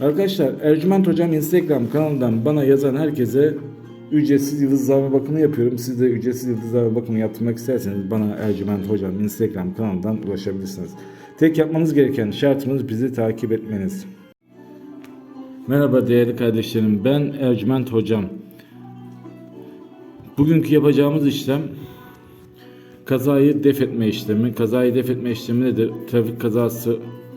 Arkadaşlar Ercüment Hocam Instagram kanalından bana yazan herkese ücretsiz yıldızlama bakımı yapıyorum. Siz de ücretsiz yıldızlama bakımı yaptırmak isterseniz bana Ercüment Hocam Instagram kanalından ulaşabilirsiniz. Tek yapmanız gereken şartımız bizi takip etmeniz. Merhaba değerli kardeşlerim ben Ercüment Hocam. Bugünkü yapacağımız işlem kazayı def etme işlemi. Kazayı def etme işlemi nedir? Trafik kazası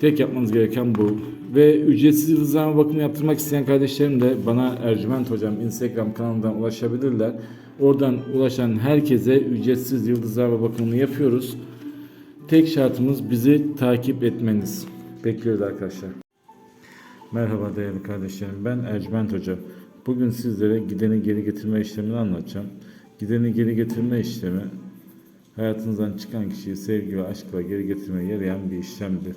Tek yapmanız gereken bu. Ve ücretsiz yıldızlama bakımı yaptırmak isteyen kardeşlerim de bana Ercüment Hocam Instagram kanalından ulaşabilirler. Oradan ulaşan herkese ücretsiz yıldızlama bakımını yapıyoruz. Tek şartımız bizi takip etmeniz. Bekliyoruz arkadaşlar. Merhaba değerli kardeşlerim. Ben Ercüment Hoca. Bugün sizlere gideni geri getirme işlemini anlatacağım. Gideni geri getirme işlemi hayatınızdan çıkan kişiyi sevgi ve aşkla geri getirmeye yarayan bir işlemdir.